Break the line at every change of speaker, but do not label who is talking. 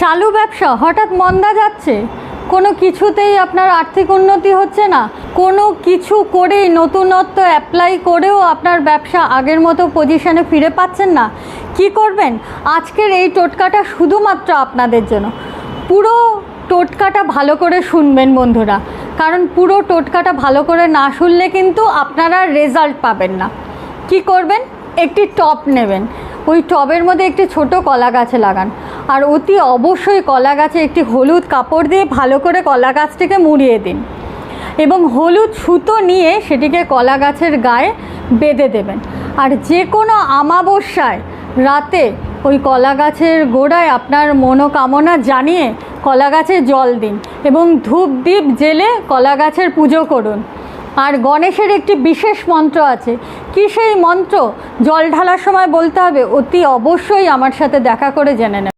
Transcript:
চালু ব্যবসা হঠাৎ মন্দা যাচ্ছে? কোনো কিছুতেই আপনার আর্থিক উন্নতি হচ্ছে না। কোনো কিছু করেই নতুনত্ব অ্যাপ্লাই করেও আপনার ব্যবসা আগের মতো পজিশনে ফিরে পাচ্ছেন না। কি করবেন? আজকের এই টোটকাটা শুধুমাত্র আপনাদের জন্য। পুরো টোটকাটা ভালো করে শুনবেন বন্ধুরা। কারণ পুরো টোটকাটা ভালো করে না শুনলে কিন্তু আপনারা রেজাল্ট পাবেন না। কি করবেন? একটি টপ নেবেন। ওই টবের মধ্যে একটি ছোট কলা গাছে লাগান। আর অতি অবশ্যই কলা গাছে একটি হলুদ কাপড় দিয়ে ভালো করে কলা গাছটিকে মুড়িয়ে দিন। এবং হলুদ সুতো নিয়ে সেটিকে কলা গাছের গায়ে বেঁধে দেবেন। আর যে কোনো আমাবস্যায় রাতে ওই কলা গাছের গোড়ায় আপনার মনোকামনা জানিয়ে কলা গাছে জল দিন। এবং ধূপ দ্বীপ জেলে কলা গাছের পুজো করুন। আর গণেশের একটি বিশেষ মন্ত্র আছে। কি সেই মন্ত্র? জল ঢালার সময় বলতে হবে, অতি অবশ্যই আমার সাথে দেখা করে জেনে নেবেন